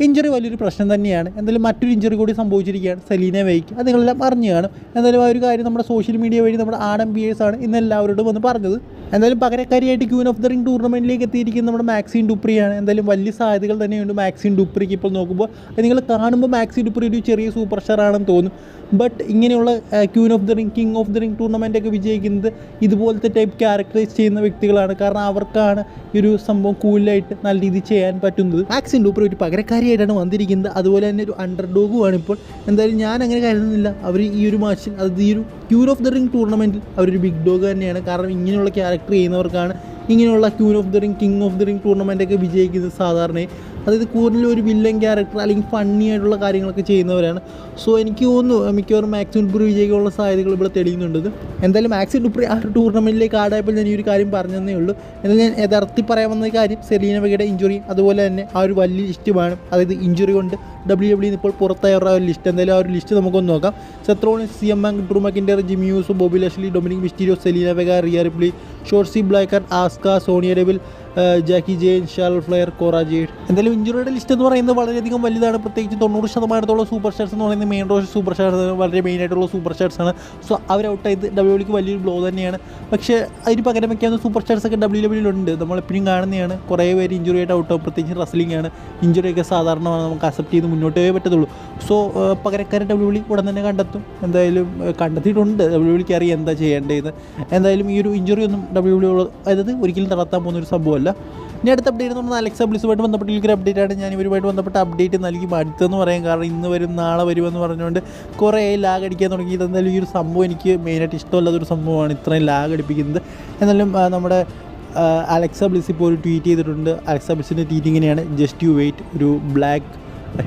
Injury വലിയൊരു പ്രശ്നം തന്നെയാണ്. എന്തായാലും മറ്റൊരു ഇഞ്ചുറി കൂടി സംഭവിച്ചിരിക്കുകയാണ്. സെലീന വെയ്ക്ക് അത് നിങ്ങളെല്ലാം അറിഞ്ഞു കാണും. എന്തായാലും ആ ഒരു കാര്യം നമ്മുടെ സോഷ്യൽ മീഡിയ വഴി നമ്മുടെ ആഡം ബി എസ് ആണ് ഇന്ന് എല്ലാവരോടും വന്ന് പറഞ്ഞത്. എന്തായാലും പകരക്കാരിയായിട്ട് ക്യൂൻ ഓഫ് ദ റിംഗ് ടൂർണമെന്റിലേക്ക് എത്തിയിരിക്കുന്ന നമ്മുടെ മാക്സിൻ ഡുപ്രിയാണ് എന്തായാലും വലിയ സാധ്യതകൾ തന്നെയുണ്ട് മാക്സിൻ ഡുപ്രിക്ക് ഇപ്പോൾ നോക്കുമ്പോൾ. നിങ്ങൾ കാണുമ്പോൾ മാക്സിൻ ഡുപ്രി ഒരു ചെറിയ സൂപ്പർ സ്റ്റാർ ആണെന്ന് തോന്നും. ബട്ട് ഇങ്ങനെയുള്ള queen of the ring king of the ring ടൂർണമെന്റൊക്കെ വിജയിക്കുന്നത് ഇതുപോലത്തെ ടൈപ്പ് ക്യാരക്ടറൈസ് ചെയ്യുന്ന വ്യക്തികളാണ്. കാരണം അവർക്കാണ് ഈ ഒരു സംഭവം കൂലായിട്ട് നല്ല രീതിയിൽ ചെയ്യാൻ പറ്റുന്നത്. മാക്സിൻ ഡൂപ്പർ ഒരു പകരക്കാരിയായിട്ടാണ് വന്നിരിക്കുന്നത്. അതുപോലെ തന്നെ ഒരു അണ്ടർ ഡോഗുമാണ് ഇപ്പോൾ. എന്തായാലും ഞാൻ അങ്ങനെ കരുതുന്നില്ല. അവർ ഈ ഒരു മാച്ചിൽ അത് ഈ ഒരു ക്യൂൻ ഓഫ് ദ റിംഗ് ടൂർണമെന്റിൽ അവരൊരു ബിഗ് ഡോഗ് തന്നെയാണ്. കാരണം ഇങ്ങനെയുള്ള ക്യാരക്ടർ ചെയ്യുന്നവർക്കാണ്. ഇങ്ങനെയുള്ള queen of the ring king of the ring tournament ഒക്കെ വിജയിക്കുന്നത് സാധാരണ അതായത് കൂടുതലും ഒരു വില്ലൻ ക്യാരക്ടർ അല്ലെങ്കിൽ ഫണ്ണി ആയിട്ടുള്ള കാര്യങ്ങളൊക്കെ ചെയ്യുന്നവരാണ്. സോ എനിക്ക് തോന്നുന്നു മിക്കവാറും മാക്സിമം ഡുപ്രി വിജയിക്കുള്ള സാധ്യതകൾ ഇവിടെ തെളിയുന്നുണ്ട്. എന്തായാലും മാക്സിമം ഡുപ്രി ആ ടൂർണമെന്റിലേക്ക് ആടായപ്പോൾ ഞാൻ ഈ ഒരു കാര്യം പറഞ്ഞതേ ഉള്ളൂ. എന്നാൽ ഞാൻ യഥാർത്ഥത്തിൽ പറയാൻ വന്ന കാര്യം സെലീന വകയുടെ ഇഞ്ചുറി അതുപോലെ തന്നെ ആ ഒരു വലിയ ലിസ്റ്റുമാണ് അതായത് ഇഞ്ചുറി കൊണ്ട് ഡബ്ല്യു ഡബ്ല്യു ഇപ്പോൾ പുറത്തായ ഒരു ലിസ്റ്റ് എന്തായാലും ആ ഒരു ലിസ്റ്റ് നമുക്കൊന്ന് നോക്കാം. സെത്രോണി C M Punk Drew McIntyre Jimmy Uso Bobby Lashley Dominik Mysterio Zelina Vega Rhea Ripley Shotzi Blackheart Asuka Sonya Deville Jacy Jayne Charlotte Flair Cora Jade എന്തായാലും ഇഞ്ചുറിയുടെ ലിസ്റ്റ് എന്ന് പറയുന്നത് വളരെയധികം വലുതാണ്. പ്രത്യേകിച്ച് തൊണ്ണൂറ് ശതമാനത്തോളം സൂപ്പർ സ്റ്റാർസ് എന്ന് പറയുന്നത് മെയിൻ റോഷ് സൂപ്പർ സ്റ്റാർസ് വളരെ മെയിൻ ആയിട്ടുള്ള സൂപ്പർ സ്റ്റാർസ് ആണ്. സോ അവർ ഔട്ടായത് ഡബ്ല്യൂ ഡിക്ക് വലിയൊരു ബ്ലോ തന്നെയാണ്. പക്ഷേ അതിന് പകരം വയ്ക്കാവുന്ന സൂപ്പർ സ്റ്റാർസ് ഒക്കെ ഡബ്ല്യു ഡബ്ല്യൂലുണ്ട് നമ്മളെപ്പോഴും കാണുന്നതാണ്. കുറേ പേര് ഇഞ്ചുറി ആയിട്ട് ഔട്ട് ആവും. പ്രത്യേകിച്ച് റസ്ലിംഗ് ആണ്. ഇഞ്ചുറിയൊക്കെ സാധാരണമാണ്. നമുക്ക് അക്സെപ്റ്റ് ചെയ്ത് മുന്നോട്ട് പറ്റത്തുള്ളൂ. സോ പകരക്കാരൻ ഡബ്ല്യൂ ഡി ഉടൻ തന്നെ കണ്ടെത്തും. എന്തായാലും കണ്ടെത്തിയിട്ടുണ്ട്. ഡബ്ല്യൂ ഡിക്ക് അറിയാം എന്താ ചെയ്യേണ്ടത് എന്തായാലും ഈ ഒരു ഇഞ്ചുറി ഒന്നും ഡബ്ല്യൂ ഡി അതായത് ഒരിക്കലും നടത്താൻ പോകുന്ന ഒരു സംഭവമല്ല. ഇനി അടുത്ത അപ്ഡേറ്റ് എന്ന് പറഞ്ഞാൽ അലക്സ ബ്ലിസുമായിട്ട് ബന്ധപ്പെട്ട ഒരു അപ്ഡേറ്റ് ആണ്. ഞാൻ ഇവരുമായിട്ട് ബന്ധപ്പെട്ട അപ്ഡേറ്റ് നൽകി അടുത്തെന്ന് പറയാൻ കാരണം ഇന്ന് വരും നാളെ വരുമെന്ന് പറഞ്ഞുകൊണ്ട് കുറേ ലാഗ് അടിക്കാൻ തുടങ്ങി. എന്തായാലും ഈ ഒരു സംഭവം എനിക്ക് മെയിനായിട്ട് ഇഷ്ടമല്ലാത്തൊരു സംഭവമാണ്. ഇത്രയും ലാഗ് അടിപ്പിക്കുന്നത്. എന്നാലും നമ്മുടെ അലക്സ ബ്ലിസ് ഇപ്പോൾ ഒരു ട്വീറ്റ് ചെയ്തിട്ടുണ്ട്. അലക്സ ബ്ലിസിന്റെ ട്വീറ്റ് ഇങ്ങനെയാണ്. ജസ്റ്റ് യു വെയിറ്റ് ഒരു ബ്ലാക്ക്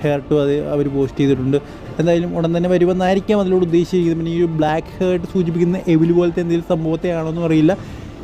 ഹെയർ ടു അത് അവർ പോസ്റ്റ് ചെയ്തിട്ടുണ്ട്. എന്തായാലും ഉടൻ തന്നെ വരുമെന്നായിരിക്കാം അതിലൂടെ ഉദ്ദേശിച്ചിരിക്കുന്നത്. പിന്നെ ഈ ഒരു ബ്ലാക്ക് ഹെയർട്ട് സൂചിപ്പിക്കുന്ന എവിൽ പോലത്തെ എന്തെങ്കിലും സംഭവത്തെ ആണോ എന്ന് അറിയില്ല.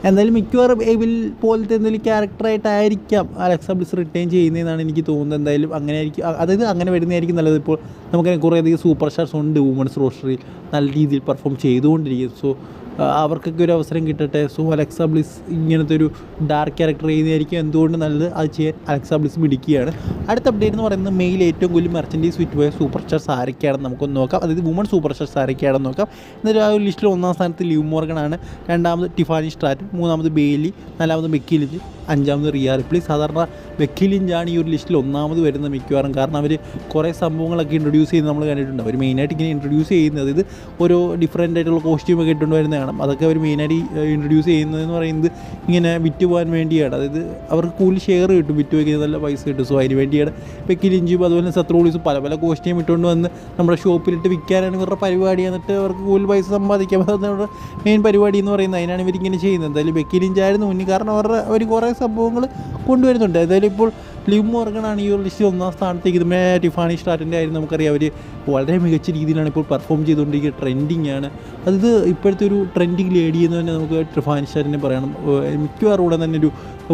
എന്തായാലും മിക്കവാറും എവിൽ പോലത്തെ എന്തെങ്കിലും ക്യാരക്ടറായിട്ടായിരിക്കാം അലക്സ ബ്ലിസ് റിട്ടേൺ ചെയ്യുന്നതെന്നാണ് എനിക്ക് തോന്നുന്നത്. എന്തായാലും അങ്ങനെ ആയിരിക്കും അതായത് അങ്ങനെ വരുന്നതായിരിക്കും നല്ലത്. ഇപ്പോൾ നമുക്ക് കുറേയധികം സൂപ്പർ സ്റ്റാർസ് ഉണ്ട് വുമൻസ് റോസ്റ്ററിൽ നല്ല രീതിയിൽ പെർഫോം ചെയ്തുകൊണ്ടിരിക്കും സോ അവർക്കൊക്കെ ഒരു അവസരം കിട്ടട്ടെ. സോ അലക്സ ബ്ലിസ് ഇങ്ങനത്തെ ഒരു ഡാർക്ക് ക്യാരക്ടർ ചെയ്യുന്നതായിരിക്കും എന്തുകൊണ്ട് നല്ലത്? അത് ചെയ്യാൻ അലക്സ ബ്ലിസ് മിടിക്കുകയാണ് അടുത്ത അപ്ഡേറ്റ് എന്ന് പറയുന്നത് മെയിൽ ഏറ്റവും കൂടുതൽ മെർച്ചൻഡീസ് വിറ്റ് പോയ സൂപ്പർ സ്റ്റാർസ് ആരൊക്കെയാണെന്ന് നമുക്കൊന്ന് നോക്കാം. അതായത് വുമൺ സൂപ്പർ സ്റ്റാർസ് ആരൊക്കെയാണെന്ന് നോക്കാം. എന്നിട്ട് ആ ഒരു ലിസ്റ്റിൽ ഒന്നാം സ്ഥാനത്ത് ലിവ് മോർഗനാണ് രണ്ടാമത് ടിഫാനി സ്ട്രാറ്റ് മൂന്നാമത് ബെയിലി നാലാമത് ബെക്കി അഞ്ചാമത് റിയാ റിപ്ലി സാധാരണ ബെക്കി ഈ ഒരു ലിസ്റ്റിൽ ഒന്നാമത് വരുന്ന മിക്കവാറും. കാരണം അവർ കുറേ സംഭവങ്ങളൊക്കെ ഇൻട്രൊഡ്യൂസ് ചെയ്യുന്നത് നമ്മൾ കണ്ടിട്ടുണ്ട്. അവർ മെയിനായിട്ട് ഇങ്ങനെ ഇൻട്രൊഡ്യൂസ് ചെയ്യുന്നത്. അതായത് ഓരോ ഡിഫറെന്റ് ആയിട്ടുള്ള കോസ്റ്റ്യൂമൊക്കെ ഇട്ടുകൊണ്ട് വരുന്നത് കാണാം അതൊക്കെ അവർ മെയിനായിട്ട് ഇൻട്രൊഡ്യൂസ് ചെയ്യുന്നതെന്ന് പറയുന്നത് ഇങ്ങനെ വിറ്റ് പോകാൻ വേണ്ടിയാണ്. അതായത് അവർക്ക് കൂടുതൽ ഷെയർ കിട്ടും വിറ്റ് വയ്ക്കുന്ന നല്ല പൈസ കിട്ടും. സോ അതിന് വേണ്ടിയാണ് ഇപ്പോൾ ലിഞ്ചും അതുപോലെ സത്രോളിസും പല പല കോസ്റ്റ്യൂം ഇട്ടുകൊണ്ട് വന്ന് നമ്മുടെ ഷോപ്പിലിട്ട് വിൽക്കാനാണ് ഇവരുടെ പരിപാടി. എന്നിട്ട് അവർക്ക് കൂടുതൽ പൈസ സമ്പാദിക്കാം അതാണ് മെയിൻ പരിപാടി എന്ന് പറയുന്നത്. അതിനാണ് ഇവരിങ്ങനെ ചെയ്യുന്നത്. എന്തായാലും ബെക്കിലിഞ്ചായിരുന്നു മുന്നിൽ. കാരണം അവരുടെ അവർ കുറേ സംഭവങ്ങൾ കൊണ്ടുവരുന്നുണ്ട്. എന്തായാലും ഇപ്പോൾ ലിവ് മോർഗനാണ് ഈ ഒരു ലിസ്റ്റിൽ ഒന്നാം സ്ഥാനത്തേക്ക്. ഇതുമേ ടിഫാനി സ്റ്റാറ്റിന്റെ ആയിരുന്നു നമുക്കറിയാം. അവർ വളരെ മികച്ച രീതിയിലാണ് ഇപ്പോൾ പെർഫോം ചെയ്തുകൊണ്ടിരിക്കുക ട്രെൻഡിങ് ആണ്. അത് ഇപ്പോഴത്തെ ഒരു ട്രെൻഡിങ് ലേഡി എന്ന് തന്നെ നമുക്ക് ടിഫാനി സ്റ്റാറ്റിനെ പറയണം മിക്കവാറും ഉടൻ തന്നെ ഒരു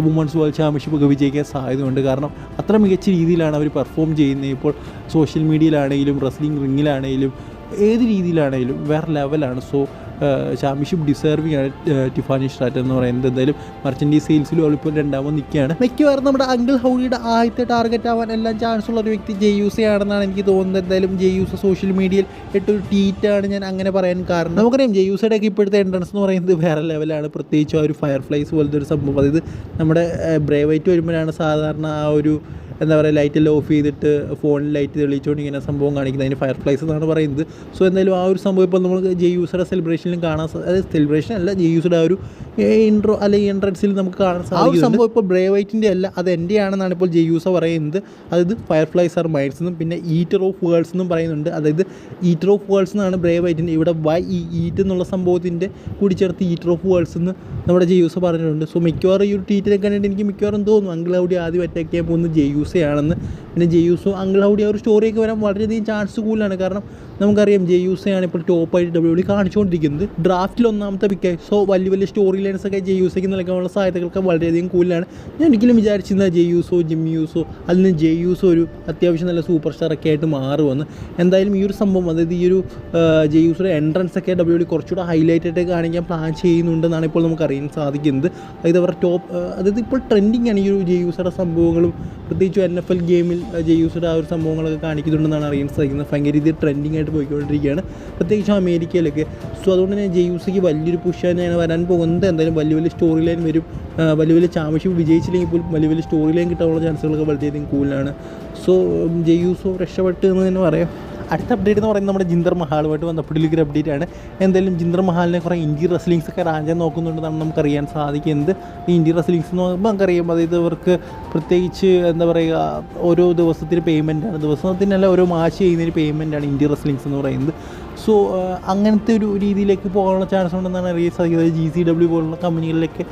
വുമൺസ് വേൾഡ് ചാമ്പ്യൻഷിപ്പ് ഒക്കെ വിജയിക്കാൻ സാധ്യതയുണ്ട്. കാരണം അത്ര മികച്ച രീതിയിലാണ് അവർ പെർഫോം ചെയ്യുന്നത്. ഇപ്പോൾ സോഷ്യൽ മീഡിയയിലാണെങ്കിലും റെസ്ലിംഗ് റിങ്ങിലാണെങ്കിലും ഏത് രീതിയിലാണെങ്കിലും വേറെ ലെവലാണ് സോ ചാമ്പ്യൻഷിപ്പ് ഡിസേർവിംഗ് ആണ് ടിഫാനി സ്ട്രാറ്റ് എന്ന് പറയുന്നത് എന്തായാലും മർച്ചൻഡീസ് സെയിൽസിലും അവളിപ്പോൾ രണ്ടാമത് നിൽക്കുകയാണ് മിക്കവാറും നമ്മുടെ അങ്കിൾ ഹൗഡിയുടെ ആദ്യത്തെ ടാർഗറ്റ് ആവാൻ എല്ലാം ചാൻസ് ഉള്ള ഒരു വ്യക്തി ജെയ്യൂസ ആണെന്നാണ് എനിക്ക് തോന്നുന്നത്. എന്തായാലും ജെയ്യൂസ സോഷ്യൽ മീഡിയയിൽ ഇട്ടൊരു ട്വീറ്റാണ് ഞാൻ അങ്ങനെ പറയാൻ കാരണം. നമുക്കറിയാം ജെയ്യൂസയുടെ ഒക്കെ ഇപ്പോഴത്തെ എൻട്രൻസ് എന്ന് പറയുന്നത് വേറെ ലെവലാണ് പ്രത്യേകിച്ച് ആ ഒരു ഫയർഫ്ലൈസ് പോലത്തെ ഒരു സംഭവം. അതായത് നമ്മുടെ ബ്രേവൈറ്റ് വരുമ്പോഴാണ് സാധാരണ ആ ഒരു എന്താ പറയുക ലൈറ്റെല്ലാം ഓഫ് ചെയ്തിട്ട് ഫോണിൽ ലൈറ്റ് തെളിയിച്ചുകൊണ്ട് ഇങ്ങനെ സംഭവം കാണിക്കുന്നത്. അതിന് ഫയർ ഫ്ലൈസ് എന്നാണ് പറയുന്നത്. സോ എന്തായാലും ആ ഒരു സംഭവം ഇപ്പോൾ നമ്മൾ ജെ യൂസറുടെ സെലിബ്രേഷനിലും കാണാൻ അതായത് സെലിബ്രേഷൻ അല്ല ജെ യൂസറുടെ ആ ഒരു ഇൻട്രോ അല്ലെങ്കിൽ എൻട്രൻസിൽ നമുക്ക് കാണാൻ സാധിക്കും സംഭവം ഇപ്പോൾ ബ്രേ വൈറ്റിന്റെ അല്ല അത് എന്റെ ആണെന്നാണ് ഇപ്പോൾ ജെ യൂസ പറയുന്നത്. അതായത് ഫയർ ഫ്ലൈസ് ആർ മൈൻഡ്സ് എന്നും പിന്നെ ഈറ്റർ ഓഫ് വേൾഡ്സ് എന്നും പറയുന്നുണ്ട്. അതായത് ഈറ്റർ ഓഫ് വേൾഡ്സ് എന്നാണ് ബ്രേ വൈറ്റിന്റെ ഇവിടെ വൈ ഈ ഈറ്റ് എന്നുള്ള സംഭവത്തിന്റെ കൂടി ചേർത്ത് ഈറ്റർ ഓഫ് വേൾഡ്സ് എന്ന് നമ്മുടെ ജെ യൂസ പറഞ്ഞിട്ടുണ്ട്. സോ മിക്കവാറും ഈ ഒരു ട്വീറ്റിനെ കണ്ടിട്ട് എനിക്ക് മിക്കവാറും തോന്നുന്നു അങ്കിൾ അവിടെ ആദ്യം അറ്റാക്ക് ചെയ്യാൻ പോകുന്നത് ജെ യൂസയാണെന്ന് പിന്നെ ജെ യൂസോ അങ്കിൾ ഹൗഡി ആ ഒരു സ്റ്റോറിയൊക്കെ വരാൻ വളരെയധികം ചാൻസ് കൂടുതലാണ്. കാരണം നമുക്കറിയാം ജെ യൂസയാണ് ഇപ്പോൾ ടോപ്പായിട്ട് ഡബ്ല്യു ഡി കാണിച്ചുകൊണ്ടിരിക്കുന്നത്. ഡ്രാഫ്റ്റിൽ ഒന്നാമത്തെ പിക്ക് സോ വലിയ വലിയ സ്റ്റോറി ലൈൻസ് ഒക്കെ ജെ യൂസയ്ക്ക് നൽകാനുള്ള സാധ്യതകളൊക്കെ വളരെയധികം കൂടുതലാണ്. ഞാൻ ഒരിക്കലും വിചാരിച്ചിരുന്ന ജെ യൂസോ ജിമ്മി യൂസോ അതിൽ നിന്ന് ജെ യൂസോ ഒരു അത്യാവശ്യം നല്ല സൂപ്പർ സ്റ്റാർ ഒക്കെ ആയിട്ട് മാറുമെന്ന്. എന്തായാലും ഈ ഒരു സംഭവം അതായത് ഈ ഒരു ജെ യൂസോയുടെ എൻട്രൻസ് ഒക്കെ ഡബ്ല്യു ഡി കുറച്ചുകൂടെ ഹൈലൈറ്റ് ആയിട്ട് കാണിക്കാൻ പ്ലാൻ ചെയ്യുന്നുണ്ടെന്നാണ് ഇപ്പോൾ നമുക്ക് അറിയാൻ സാധിക്കുന്നത്. അതായത് അവരുടെ ടോപ്പ് അതായത് ഇപ്പോൾ ട്രെൻഡിങ് ആണ് ഈ ഒരു ജെ യൂസറുടെ സംഭവങ്ങളും. പ്രത്യേകിച്ച് എൻ എഫ് എൽ ഗെയിമിൽ ജെയ്യൂസിയുടെ ആ ഒരു സംഭവങ്ങളൊക്കെ കാണിക്കുന്നുണ്ടെന്നാണ് അറിയാൻ സാധിക്കുന്നത് ഭയങ്കര രീതിയിൽ ട്രെൻഡിങ് ആയിട്ട് പോയിക്കൊണ്ടിരിക്കുകയാണ്. പ്രത്യേകിച്ച് അമേരിക്കയിലൊക്കെ. സോ അതുകൊണ്ട് തന്നെ ജെയ്യൂസിക്ക് വലിയൊരു പുഷ് തന്നെയാണ് വരാൻ പോകുന്നത്. എന്തായാലും വലിയ വലിയ സ്റ്റോറി ലൈൻ വരും. വലിയ വലിയ ചാമ്പ്യൻഷിപ്പ് വിജയിച്ചില്ലെങ്കിൽ പോലും വലിയ വലിയ സ്റ്റോറി ലൈൻ കിട്ടാനുള്ള ചാൻസുകളൊക്കെ വളരെയധികം കൂടുതലാണ്. സോ ജെയ്യൂസോ രക്ഷപ്പെട്ടു എന്ന് തന്നെ പറയാം. അടുത്ത അപ്ഡേറ്റ് എന്ന് പറയുന്നത് നമ്മുടെ ജിന്ദർ മഹാളുമായിട്ട് ബന്ധപ്പെട്ടുള്ള ഒരു അപ്ഡേറ്റ് ആണ്. എന്തായാലും ജിന്ദർ മഹാലിനെ കുറേ ഇന്ത്യൻ റെസ്ലിംഗ്സ് ഒക്കെ റാഞ്ചാൻ നോക്കുന്നുണ്ടെന്നാണ് നമുക്കറിയാൻ സാധിക്കുന്നത്. ഇന്ത്യൻ റെസ്ലിങ്സ് എന്ന് പറയുമ്പോൾ നമുക്കറിയാം അതായത് ഇവർക്ക് പ്രത്യേകിച്ച് എന്താ പറയുക ഓരോ ദിവസത്തിന് പേയ്മെന്റാണ് ദിവസത്തിനല്ല ഓരോ മാച്ച് ചെയ്യുന്നതിന് പേയ്മെന്റാണ് ഇന്ത്യൻ റെസ്ലിംഗ്സ് എന്ന് പറയുന്നത്. സോ അങ്ങനത്തെ ഒരു രീതിയിലേക്ക് പോകാനുള്ള ചാൻസ് ഉണ്ടെന്നാണ് അറിയാൻ സാധിക്കുന്നത്. ജി സി ഡബ്ല്യു പോലുള്ള കമ്പനികളിലേക്ക്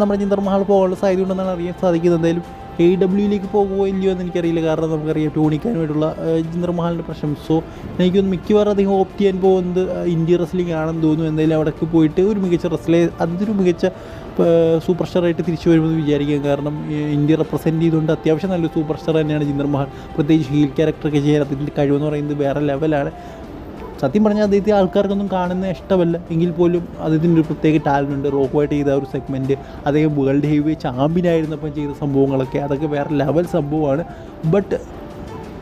നമ്മുടെ ചിന്തർ മഹാൾ പോകാനുള്ള സാധ്യത ഉണ്ടെന്നാണ് അറിയാൻ സാധിക്കുന്നത്. എന്തായാലും എ ഡബ്ല്യൂയിലേക്ക് പോകുമോ ഇല്ലയോ എന്ന് എനിക്കറിയില്ല. കാരണം നമുക്കറിയാം ടോണിക്കാനുമായിട്ടുള്ള ജിന്ദർ മഹാലിന്റെ പ്രശ്നം. സോ എനിക്കൊന്ന് മിക്കവാറും അധികം ഓപ്റ്റ് ചെയ്യാൻ പോകുന്നത് ഇന്ത്യ റെസ്ലിംഗ് ആണെന്ന് തോന്നുന്നു. എന്തായാലും അവിടേക്ക് പോയിട്ട് ഒരു മികച്ച റെസ്ലെ അതൊരു മികച്ച സൂപ്പർ സ്റ്റാറായിട്ട് തിരിച്ചു വരുമെന്ന് വിചാരിക്കാം. കാരണം ഇന്ത്യ റെപ്രസെന്റ് ചെയ്തുകൊണ്ട് അത്യാവശ്യം നല്ലൊരു സൂപ്പർ സ്റ്റാർ തന്നെയാണ് ജിന്ദർ മഹാൽ പ്രത്യേകിച്ച് ഹീൽ ക്യാരക്ടറൊക്കെ ചെയ്യാൻ അതിന്റെ കഴിവെന്ന് പറയുന്നത് വേറെ ലെവലാണ് സത്യം പറഞ്ഞാൽ അദ്ദേഹത്തെ ആൾക്കാർക്കൊന്നും കാണുന്ന ഇഷ്ടമല്ല. എങ്കിൽ പോലും അദ്ദേഹത്തിന്റെ ഒരു പ്രത്യേക ടാലന്റ് ഉണ്ട്. റോക്കുമായിട്ട് ചെയ്ത ഒരു സെഗ്മെന്റ് അദ്ദേഹം വേൾഡ് ഹെവി ചാമ്പ്യൻ ആയിരുന്നപ്പം ചെയ്ത സംഭവങ്ങളൊക്കെ അതൊക്കെ വേറെ ലെവൽ സംഭവമാണ്. ബട്ട്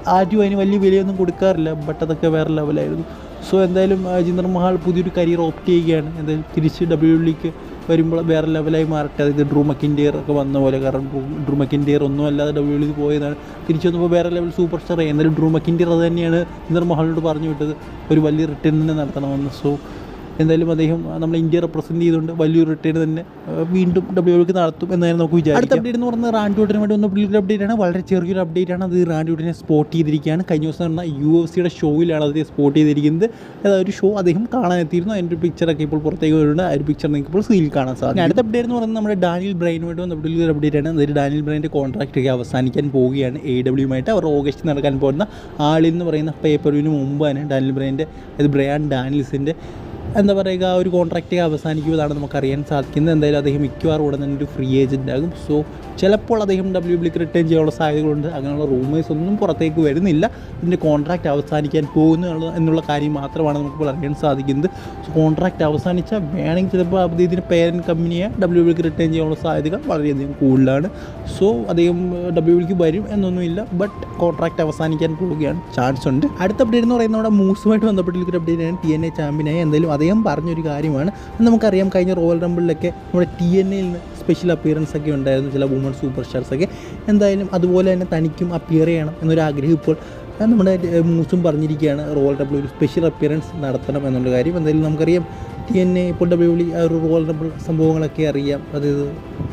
ആരും അതിന് വലിയ വിലയൊന്നും കൊടുക്കാറില്ല. ബട്ട് അതൊക്കെ വേറെ ലെവലായിരുന്നു സോ എന്തായാലും ജിന്ദർ മഹാൾ പുതിയൊരു കരിയർ ഓപ്റ്റ് ചെയ്യുകയാണ്. എന്തായാലും തിരിച്ച് ഡബ്ല്യു ഡബ്ല്യുഡിലേക്ക് വരുമ്പോൾ വേറെ ലെവലായി മാറട്ടെ. അതായത് ഡ്രൂ മക്കിൻഡിയർ ഒക്കെ വന്ന പോലെ. കാരണം ഡ്രൂ- മക്കിൻഡിയർ ഒന്നും അല്ലാതെ ഡബ്ല്യുഡിൽ പോയതാണ്. തിരിച്ചു വന്നപ്പോൾ വേറെ ലെവൽ സൂപ്പർ സ്റ്റാർ ആയി. എന്നാലും ഡ്രൂ മക്കിൻഡിയർ അത് തന്നെയാണ് ഇന്നർ മഹാളിനോട് പറഞ്ഞു വിട്ടത്. ഒരു വലിയ റിട്ടേൺ തന്നെ നടത്തണമെന്ന്. സോ എന്തായാലും അദ്ദേഹം നമ്മൾ ഇന്ത്യ റെപ്രസെന്റ് ചെയ്തുകൊണ്ട് വലിയൊരു റിട്ടേൺ തന്നെ വീണ്ടും വീണ്ടും ഡബ്ല്യുക്ക് നടത്തും എന്നായിരുന്നു നമുക്ക് വിചാരിക്കാം. അടുത്ത അപ്ഡേറ്റ് എന്ന് പറഞ്ഞാൽ റാൻഡ്യൂട്ടിന് വേണ്ടി വന്ന പുള്ളിയുടെ അപ്ഡേറ്റ് ആണ്. വളരെ ചെറിയൊരു അപ്ഡേറ്റ് ആണ്. അത് റാൻഡ്യൂട്ടിനെ സ്പോട്ട് ചെയ്തിരിക്കുകയാണ്. കഴിഞ്ഞ ദിവസം നടന്ന യു എഫ് സിയുടെ ഷോയിലാണ് അത് സ്പോട്ട് ചെയ്തിരിക്കുന്നത്. അതായത് ഒരു ഷോ അദ്ദേഹം കാണാൻ എത്തിയിരുന്നു അതിന്റെ ഒരു പിക്ചറൊക്കെ ഇപ്പോൾ പുറത്തേക്ക് വരുന്നുണ്ട്. ആ ഒരു പിക്ചർ നിങ്ങൾക്ക് ഇപ്പോൾ സീൽ കാണാൻ സാധിക്കും. അടുത്ത അപ്ഡേറ്റ് എന്ന് പറയുന്നത് നമ്മുടെ ഡാനിയൽ ബ്രെയിനുമായിട്ട് വന്ന പുള്ളിയുടെ അപ്ഡേറ്റ് ആണ്. അതായത് ഡാനിയൽ ബ്രെയിന്റെ കോൺട്രാക്റ്റ് ഒക്കെ അവസാനിക്കാൻ പോവുകയാണ് എ ഡബ്ല്യുമായിട്ട് അവർ ഓഗസ്റ്റ് നടക്കാൻ പോകുന്ന ആളിൽ എന്ന് പറയുന്ന പേപ്പറിന് മുമ്പ് തന്നെ ഡാനിയൽ ബ്രെയിന്റെ അതായത് ബ്രയാൻ ഡാനിൽസിന്റെ എന്താ പറയുക ഒരു കോൺട്രാക്റ്റ് അവസാനിക്കുമെന്നാണ് നമുക്കറിയാൻ സാധിക്കുന്നത്. എന്തായാലും അദ്ദേഹം മിക്കവാറും ഉടൻ തന്നെ ഒരു ഫ്രീ ഏജന്റ് ആകും. സോ ചിലപ്പോൾ അദ്ദേഹം ഡബ്ല്യു ബിക്ക് റിട്ടേൺ ചെയ്യാനുള്ള സാധ്യതകളുണ്ട്. അങ്ങനെയുള്ള റൂമേഴ്സ് ഒന്നും പുറത്തേക്ക് വരുന്നില്ല. ഇതിന്റെ കോൺട്രാക്റ്റ് അവസാനിക്കാൻ പോകുന്നു എന്നുള്ള- കാര്യം മാത്രമാണ് നമുക്കിപ്പോൾ അറിയാൻ സാധിക്കുന്നത്. സോ കോൺട്രാക്റ്റ് അവസാനിച്ചാൽ വേണമെങ്കിൽ ചിലപ്പോൾ അദ്ദേഹത്തിന്റെ പേരന്റ് കമ്പനിയെ ഡബ്ല്യു ബിക്ക് റിട്ടേൺ ചെയ്യാനുള്ള സാധ്യതകൾ വളരെയധികം കൂടുതലാണ്. സോ അദ്ദേഹം ഡബ്ല്യു ബിക്ക് വരും എന്നൊന്നുമില്ല. ബട്ട് കോൺട്രാക്റ്റ് അവസാനിക്കാൻ പോവുകയാണ്. ചാൻസ് ഉണ്ട്. അടുത്ത അപ്ഡേറ്റ് എന്ന് പറയുന്നത് നമ്മുടെ മൂസുമായിട്ട് അപ്ഡേറ്റ് ആണ്. ടി എൻ എ ചാമ്പ്യനായി എന്തായാലും അദ്ദേഹം പറഞ്ഞൊരു കാര്യമാണ്. നമുക്കറിയാം. കഴിഞ്ഞ റോയൽ റംബിളിലൊക്കെ നമ്മുടെ ടി എൻ എയിൽ നിന്ന് സ്പെഷ്യൽ അപ്പിയറൻസ് ഒക്കെ ഉണ്ടായിരുന്നു ചില വുമൺ സൂപ്പർ സ്റ്റാർസ് ഒക്കെ. എന്തായാലും അതുപോലെ തന്നെ തനിക്കും അപ്പിയർ ചെയ്യണം എന്നൊരു ആഗ്രഹം ഇപ്പോൾ നമ്മുടെ മൂസും പറഞ്ഞിരിക്കുകയാണ്. റോൾ ഡബ്ല്യു ഒരു സ്പെഷ്യൽ അപ്പിയറൻസ് നടത്തണം എന്നുള്ള കാര്യം. എന്തായാലും നമുക്കറിയാം ടി എൻ എ ഇപ്പോൾ ഡബ്ല്യു ഡി ആ ഒരു റോൾ ഡബിൾ സംഭവങ്ങളൊക്കെ അറിയാം. അതായത്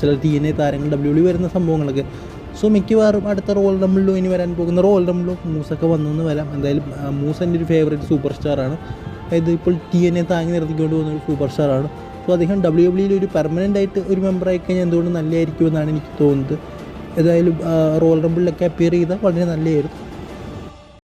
ചില ടി എൻ എ താരങ്ങൾ ഡബ്ല്യു ഡി വരുന്ന സംഭവങ്ങളൊക്കെ. സോ മിക്കവാറും അടുത്ത റോൾ റംബിളിലോ ഇനി വരാൻ പോകുന്ന റോൾ റംബിളിലോ മൂസൊക്കെ വന്നെന്ന് വരാം. എന്തായാലും മൂസ് എന്റെ ഒരു ഫേവറേറ്റ് സൂപ്പർ സ്റ്റാറാണ് അതായത് ഇപ്പോൾ ടി എൻ എ താങ്ങി നിർത്തിക്കൊണ്ട് പോകുന്ന ഒരു സൂപ്പർ സ്റ്റാറാണ് സോ അദ്ദേഹം ഡബ്ല്യു ഡബ്ല്യുയിൽ ഒരു പെർമനന്റ് ആയിട്ട് ഒരു മെമ്പർ ആയി കഴിഞ്ഞാൽ എന്തുകൊണ്ട് നല്ലതായിരിക്കുമെന്നാണ് എനിക്ക് തോന്നുന്നത്. ഏതായാലും റോൾ റംബിളിലൊക്കെ അപ്പിയർ ചെയ്താൽ വളരെ നല്ലതായിരുന്നു.